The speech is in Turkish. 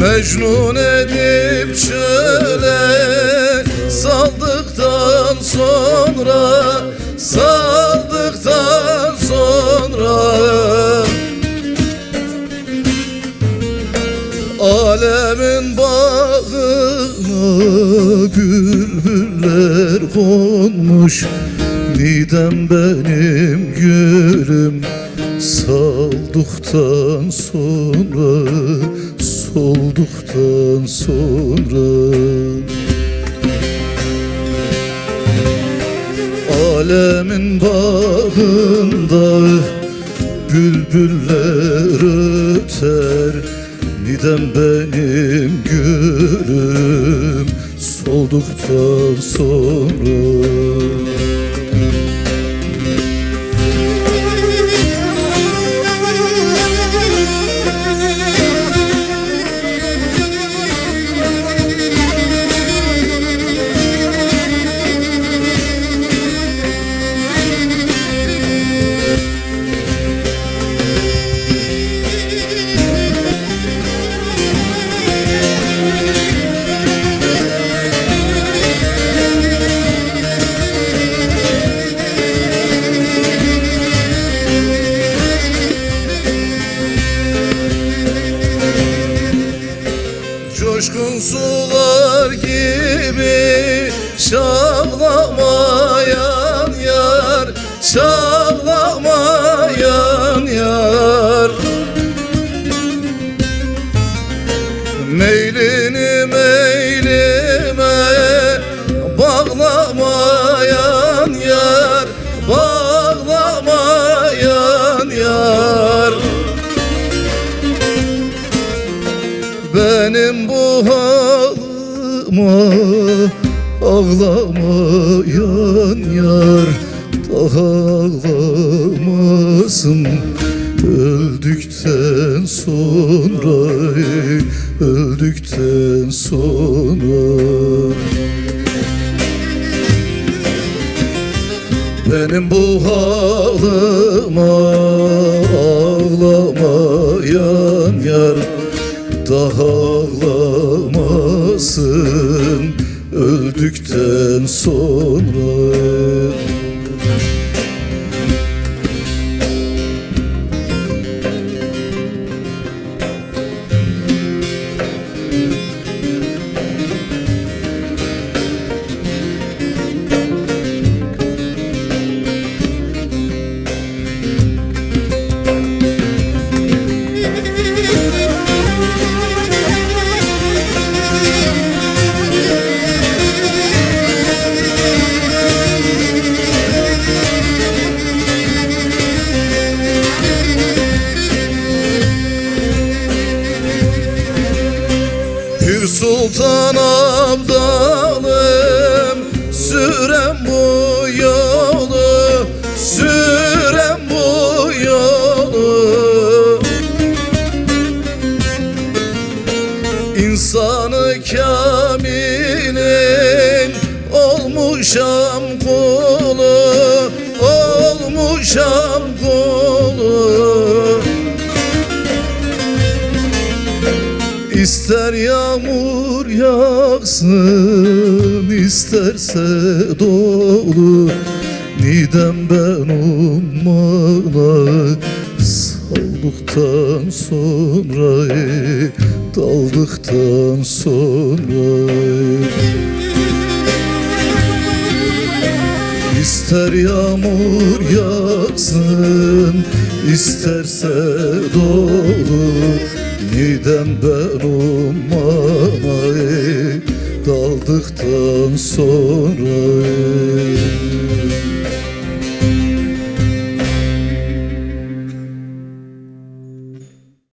Mecnun edip şöyle saldıktan sonra Saldıktan sonra. Alemin bağına bülbüller konmuş Nidem benim gülüm Saldıktan sonra Solduktan sonra. Alemin bağında Bülbüller öter Nidem benim gülüm Solduktan sonra Coşkun sular gibi Çağlamayan yar Çağlamayan Benim bu halıma ağlamayan yar Daha ağlamasın. Öldükten sonra Öldükten sonra. Benim bu halıma ağlamayan yar Daha ağlamasın öldükten sonra Sultan Abdalım Sürem bu yolu Sürem bu yolu. İnsanı kamilin Olmuşam kulu Olmuşam kulu İster yağmur yağsın isterse dolu Nidem ben ummana saldıktan sonra Daldıktan sonra. İster yağmur yağsın isterse dolu Nidem ben ummanay daldıktan sonra